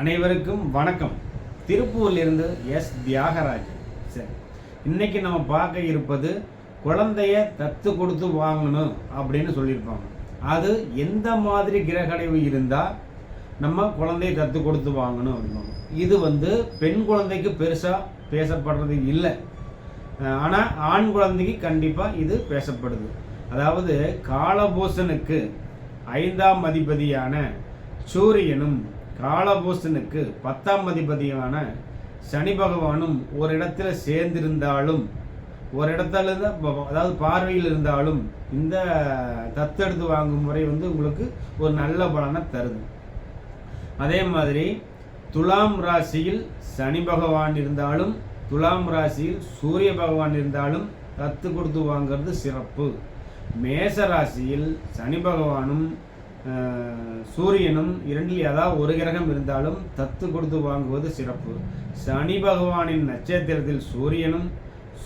அனைவருக்கும் வணக்கம். திருப்பூர்லேருந்து எஸ். தியாகராஜன். சரி இன்னைக்கு நம்ம பார்க்க இருப்பது குழந்தைய தத்து கொடுத்து வாங்கணும் அப்படின்னு சொல்லியிருப்பாங்க. அது எந்த மாதிரி கிரகடைவு இருந்தால் நம்ம குழந்தைய தத்து கொடுத்து வாங்கணும் அப்படிம்பாங்க. இது வந்து பெண் குழந்தைக்கு பெருசாக பேசப்படுறது இல்லை. ஆனால் ஆண் குழந்தைக்கு கண்டிப்பாக இது பேசப்படுது. அதாவது காலபூசனுக்கு ஐந்தாம் அதிபதியான சூரியனும் காலபூசனுக்கு பத்தாம் அதிபதியான சனி பகவானும் ஒரு இடத்துல சேர்ந்திருந்தாலும் ஒரு இடத்துல அதாவது பார்வையில் இருந்தாலும் இந்த தத்தெடுத்து வாங்கும் முறை வந்து உங்களுக்கு ஒரு நல்ல பலனை தருது. அதே மாதிரி துலாம் ராசியில் சனி பகவான் இருந்தாலும் துலாம் ராசியில் சூரிய பகவான் இருந்தாலும் தத்து கொடுத்து வாங்குறது சிறப்பு. மேச ராசியில் சனி பகவானும் சூரியனும் இரண்டில் ஏதாவது ஒரு கிரகம் இருந்தாலும் தத்து கொடுத்து வாங்குவது சிறப்பு. சனி பகவானின் நட்சத்திரத்தில் சூரியனும்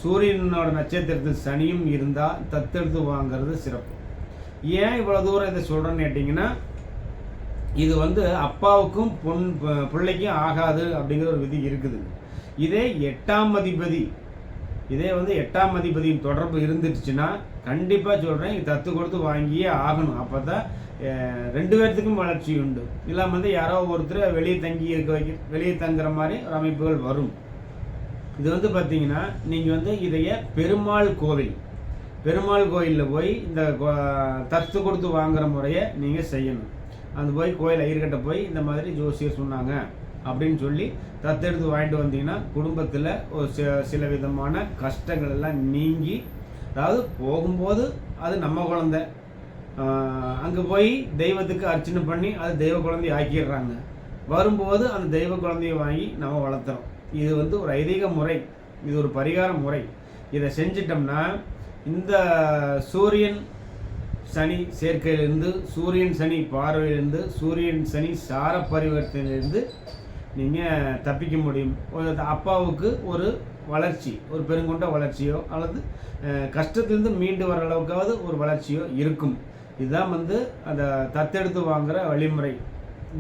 சூரியனோட நட்சத்திரத்தில் சனியும் இருந்தால் தத்தெடுத்து வாங்குறது சிறப்பு. ஏன் இவ்வளோ தூரம் இதை சொல்கிறேன்னு கேட்டிங்கன்னா இது வந்து அப்பாவுக்கும் பொன் பிள்ளைக்கும் ஆகாது அப்படிங்கிற ஒரு விதி இருக்குது. இதே எட்டாம் அதிபதி இதே வந்து எட்டாம் அதிபதியின் தொடர்பு இருந்துச்சுன்னா கண்டிப்பாக சொல்கிறேன் இது தத்து கொடுத்து வாங்கியே ஆகணும். அப்போ தான் ரெண்டு பேர்த்துக்கும் வளர்ச்சி உண்டு. இல்லாமல் வந்து யாரோ ஒருத்தர் வெளியே தங்கி இருக்க வைக்க வெளியே தங்குற மாதிரி ஒரு அமைப்புகள் வரும். இது வந்து பார்த்தீங்கன்னா நீங்கள் வந்து இதைய பெருமாள் கோவில் பெருமாள் கோயிலில் போய் இந்த தத்து கொடுத்து வாங்குற முறையை நீங்கள் செய்யணும். அந்த போய் கோயில் ஐயர்கிட்ட போய் இந்த மாதிரி ஜோசியர் சொன்னாங்க. அப்படின்னு சொல்லி தத்தெடுத்து வாங்கிட்டு வந்தீங்கன்னா குடும்பத்தில் ஒரு சில சில விதமான கஷ்டங்கள் எல்லாம் நீங்கி அதாவது போகும்போது அது நம்ம குழந்தை. அங்கே போய் தெய்வத்துக்கு அர்ச்சனை பண்ணி அது தெய்வ குழந்தைய ஆக்கிடுறாங்க. வரும்போது அந்த தெய்வ குழந்தைய வாங்கி நம்ம வளர்த்துறோம். இது வந்து ஒரு ஐதீக முறை. இது ஒரு பரிகார முறை. இதை செஞ்சிட்டோம்னா இந்த சூரியன் சனி சேர்க்கையிலிருந்து சூரியன் சனி பார்வையிலிருந்து சூரியன் சனி சார பரிவர்த்தனையிலிருந்து நீங்கள் தப்பிக்க முடியும். ஒரு அப்பாவுக்கு ஒரு வளர்ச்சி ஒரு பெருங்கொண்ட வளர்ச்சியோ அல்லது கஷ்டத்துலேருந்து கஷ்டத்திலிருந்து மீண்டு வர அளவுக்காவது ஒரு வளர்ச்சியோ இருக்கும். இதுதான் வந்து அந்த தத்தெடுத்து வாங்குற வழிமுறை.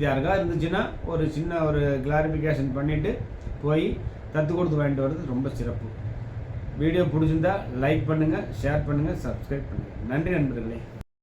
யாருக்காக யாருக்கா இருந்துச்சுன்னா ஒரு சின்ன ஒரு கிளாரிஃபிகேஷன் பண்ணிவிட்டு போய் தத்து கொடுத்து வாங்கிட்டு வர்றது ரொம்ப சிறப்பு. வீடியோ பிடிச்சிருந்தா லைக் பண்ணுங்கள் ஷேர் பண்ணுங்கள் சப்ஸ்கிரைப் பண்ணுங்கள் நன்றி நண்பர்களே.